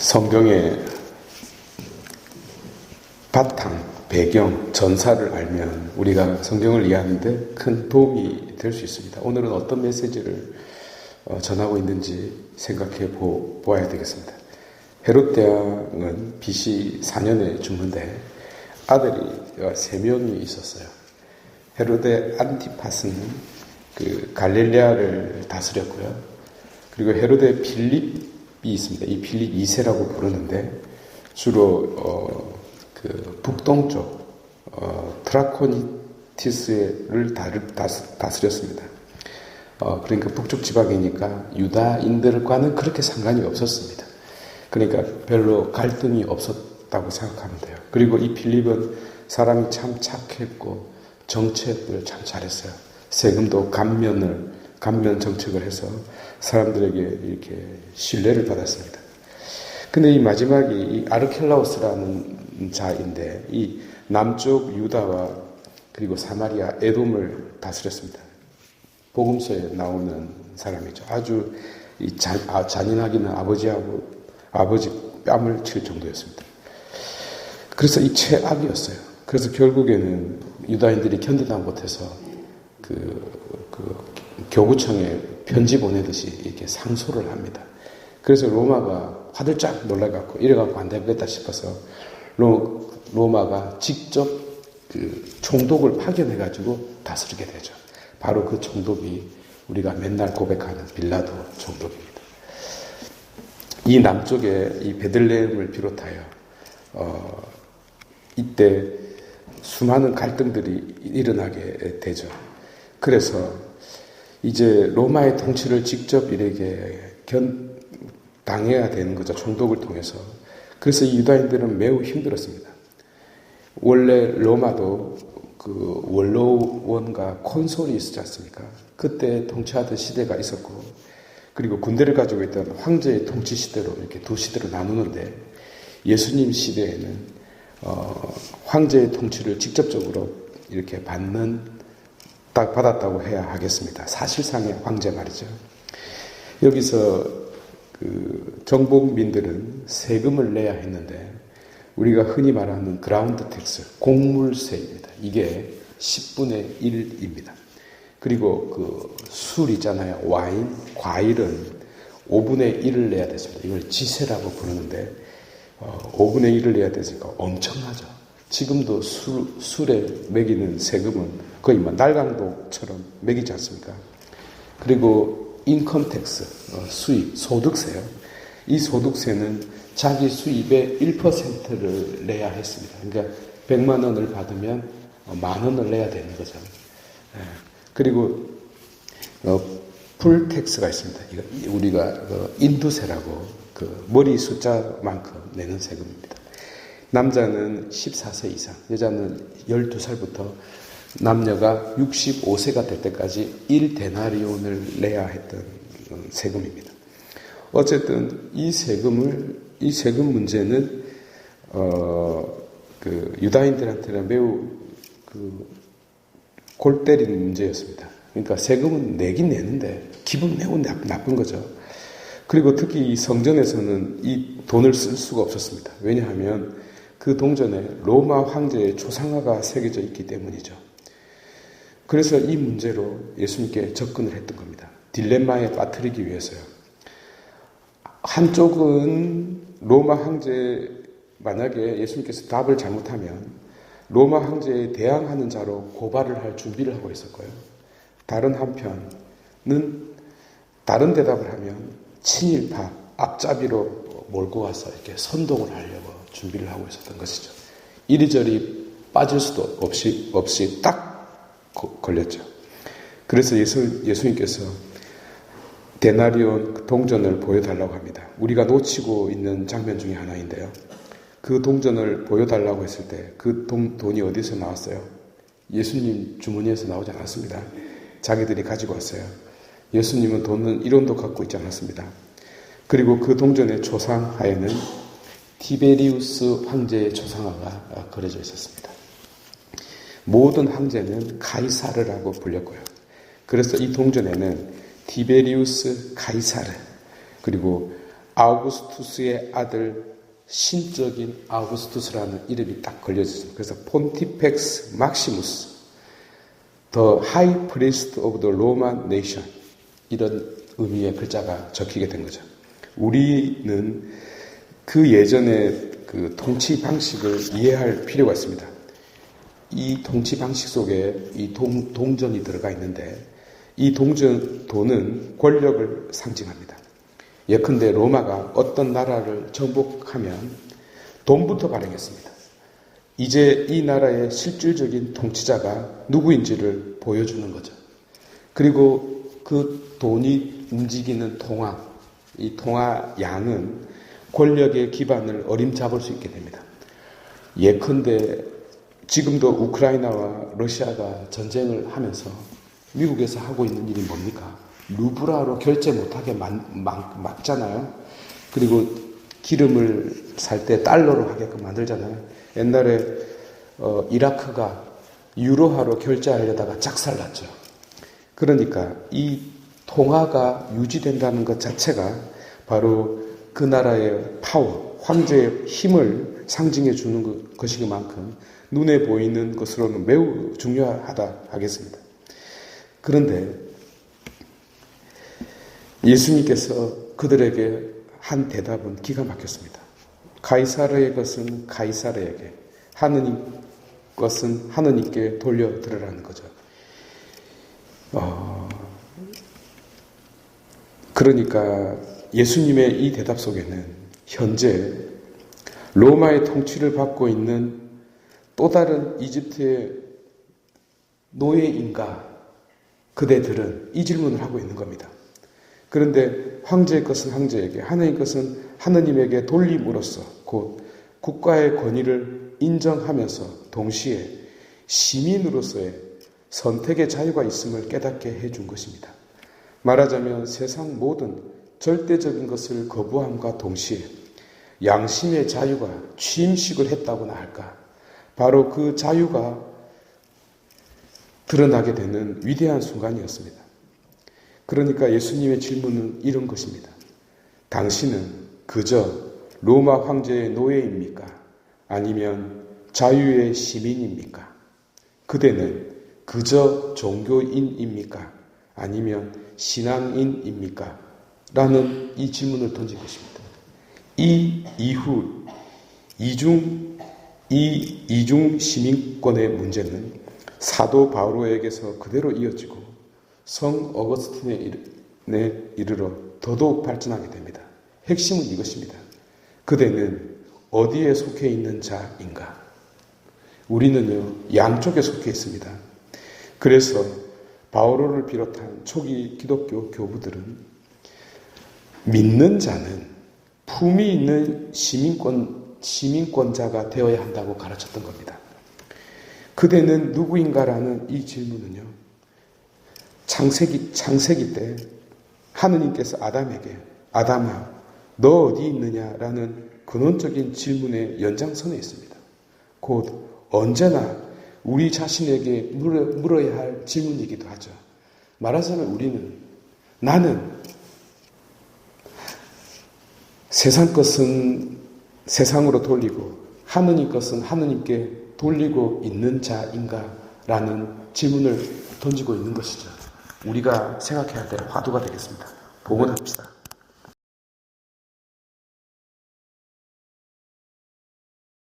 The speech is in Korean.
성경의 바탕, 배경, 전사를 알면 우리가 성경을 이해하는데 큰 도움이 될 수 있습니다. 오늘은 어떤 메시지를 어, 전하고 있는지 생각해 보, 아야 되겠습니다. 헤롯 대왕은 BC 4년에 죽는데 아들이 세 명이 있었어요. 헤롯의 안티파스는 그 갈릴레아를 다스렸고요. 그리고 헤롯의 필립이 있습니다. 이 필립 2세라고 부르는데 주로 어, 그 북동쪽 어, 트라코니티스를 다스 렸습니다. 어, 그러니까 북쪽 지방이니까 유다인들과는 그렇게 상관이 없었습니다. 그러니까 별로 갈등이 없었다고 생각하면 돼요. 그리고 이 필립은 사람이 참 착했고 정책을 참 잘했어요. 세금도 감면을 감면 정책을 해서 사람들에게 이렇게 신뢰를 받았습니다. 근데 이 마지막이 이 아르켈라우스라는 자인데 이 남쪽 유다와 그리고 사마리아 에돔을 다스렸습니다. 복음서에 나오는 사람이죠. 아주 이 자, 아, 잔인하기는 아버지하고 아버지 뺨을 칠 정도였습니다. 그래서 이 최악이었어요. 그래서 결국에는 유다인들이 견디다 못해서 그, 그 교구청에 편지 보내듯이 이렇게 상소를 합니다. 그래서 로마가 화들짝 놀라갖고 이래갖고 안 되겠다 싶어서 로, 로마가 직접 그 총독을 파견해가지고 다스리게 되죠. 바로 그 총독이 우리가 맨날 고백하는 빌라도 총독입니다. 이 남쪽에 이 베들레헴을 비롯하여 어, 이때 수많은 갈등들이 일어나게 되죠. 그래서 이제 로마의 통치를 직접 이에게 견 당해야 되는 거죠. 총독을 통해서. 그래서 유다인들은 매우 힘들었습니다. 원래 로마도 그 원로원과 콘솔이 있었지 않습니까? 그때 통치하던 시대가 있었고, 그리고 군대를 가지고 있던 황제의 통치 시대로 이렇게 두 시대로 나누는데, 예수님 시대에는 어, 황제의 통치를 직접적으로 이렇게 받는 딱 받았다고 해야 하겠습니다. 사실상의 황제 말이죠. 여기서 그 정복민들은 세금을 내야 했는데 우리가 흔히 말하는 그라운드 텍스, 곡물세입니다. 이게 10분의 1입니다. 그리고 그 술 있잖아요. 와인, 과일은 5분의 1을 내야 됐습니다. 이걸 지세라고 부르는데 어, 5분의 1을 내야 되니까 엄청나죠. 지금도 술, 술에 매기는 세금은 거의 뭐 날강도처럼 매기지 않습니까? 그리고 인컴텍스, 어, 수입, 소득세요. 이 소득세는 자기 수입의 1%를 내야 했습니다. 그러니까 100만 원을 받으면 어, 만 원을 내야 되는 거죠. 예. 그리고 어, 풀텍스가 있습니다. 우리가 그 인두세라고 그 머리 숫자만큼 내는 세금입니다. 남자는 14세 이상, 여자는 12살부터 남녀가 65세가 될 때까지 1데나리온을 내야 했던 세금입니다. 어쨌든 이 세금을 이 세금 문제는 어 그 유다인들한테는 매우 그골 때리는 문제였습니다. 그러니까 세금은 내긴 내는데 기분 매우 나쁜 거죠. 그리고 특히 이 성전에서는 이 돈을 쓸 수가 없었습니다. 왜냐하면 그 동전에 로마 황제의 조상화가 새겨져 있기 때문이죠. 그래서 이 문제로 예수님께 접근을 했던 겁니다. 딜레마에 빠뜨리기 위해서요. 한쪽은 로마 황제 만약에 예수님께서 답을 잘못하면 로마 황제에 대항하는 자로 고발을 할 준비를 하고 있었고요. 다른 한편은 다른 대답을 하면 친일파 앞잡이로 몰고 와서 이렇게 선동을 하려고 준비를 하고 있었던 것이죠. 이리저리 빠질 수도 없이 없이 딱 걸렸죠. 그래서 예수, 예수님께서 데나리온 동전을 보여달라고 합니다. 우리가 놓치고 있는 장면 중에 하나인데요. 그 동전을 보여달라고 했을 때 그 돈이 어디서 나왔어요? 예수님 주머니에서 나오지 않았습니다. 자기들이 가지고 왔어요. 예수님은 돈은 1원도 갖고 있지 않았습니다. 그리고 그 동전의 조상하에는 티베리우스 황제의 조상화가 그려져 있었습니다. 모든 황제는 가이사르라고 불렸고요. 그래서 이 동전에는 티베리우스 가이사르 그리고 아우구스투스의 아들 신적인 아우구스투스라는 이름이 딱 걸려졌습니다. 그래서 폰티펙스 막시무스, The High Priest of the Roman Nation 이런 의미의 글자가 적히게 된 거죠. 우리는 그 예전의 그 통치 방식을 이해할 필요가 있습니다. 이 통치 방식 속에 이 동, 동전이 들어가 있는데 이 동전도는 권력을 상징합니다. 예컨대 로마가 어떤 나라를 정복하면 돈부터 발행했습니다. 이제 이 나라의 실질적인 통치자가 누구인지를 보여주는 거죠. 그리고 그 돈이 움직이는 통화, 이 통화 양은 권력의 기반을 어림잡을 수 있게 됩니다. 예컨대 지금도 우크라이나와 러시아가 전쟁을 하면서 미국에서 하고 있는 일이 뭡니까? 루브라로 결제 못하게 막, 막, 막잖아요. 그리고 기름을 살 때 달러로 하게끔 만들잖아요. 옛날에 어, 이라크가 유로화로 결제하려다가 작살났죠. 그러니까 이 통화가 유지된다는 것 자체가 바로 그 나라의 파워, 황제의 힘을 상징해 주는 것이기만큼 눈에 보이는 것으로는 매우 중요하다 하겠습니다. 그런데 예수님께서 그들에게 한 대답은 기가 막혔습니다. 가이사르의 것은 가이사르에게, 하느님 것은 하느님께 돌려드리라는 거죠. 어, 그러니까 예수님의 이 대답 속에는 현재 로마의 통치를 받고 있는 또 다른 이집트의 노예인가 그대들은 이 질문을 하고 있는 겁니다. 그런데 황제의 것은 황제에게, 하나님 것은 하느님에게 돌림으로써 곧 국가의 권위를 인정하면서 동시에 시민으로서의 선택의 자유가 있음을 깨닫게 해준 것입니다. 말하자면 세상 모든 절대적인 것을 거부함과 동시에 양심의 자유가 취임식을 했다고나 할까. 바로 그 자유가 드러나게 되는 위대한 순간이었습니다. 그러니까 예수님의 질문은 이런 것입니다. 당신은 그저 로마 황제의 노예입니까? 아니면 자유의 시민입니까? 그대는 그저 종교인입니까? 아니면 신앙인입니까? 라는 이 질문을 던진 것입니다. 이 이후 이중 이 이중 시민권의 문제는 사도 바오로에게서 그대로 이어지고 성 어거스틴에 이르러 더더욱 발전하게 됩니다. 핵심은 이것입니다. 그대는 어디에 속해 있는 자인가? 우리는요, 양쪽에 속해 있습니다. 그래서 바오로를 비롯한 초기 기독교 교부들은 믿는 자는 품이 있는 시민권, 시민권자가 되어야 한다고 가르쳤던 겁니다. 그대는 누구인가라는 이 질문은요, 창세기, 창세기 때 하느님께서 아담에게, 아담아, 너 어디 있느냐라는 근원적인 질문의 연장선에 있습니다. 곧 언제나 우리 자신에게 물어, 야할 질문이기도 하죠. 말하자면 우리는 나는 세상 것은 세상으로 돌리고 하느님 것은 하느님께 돌리고 있는 자인가? 라는 질문을 던지고 있는 것이죠. 우리가 생각해야 될 화두가 되겠습니다. 봉헌합시다.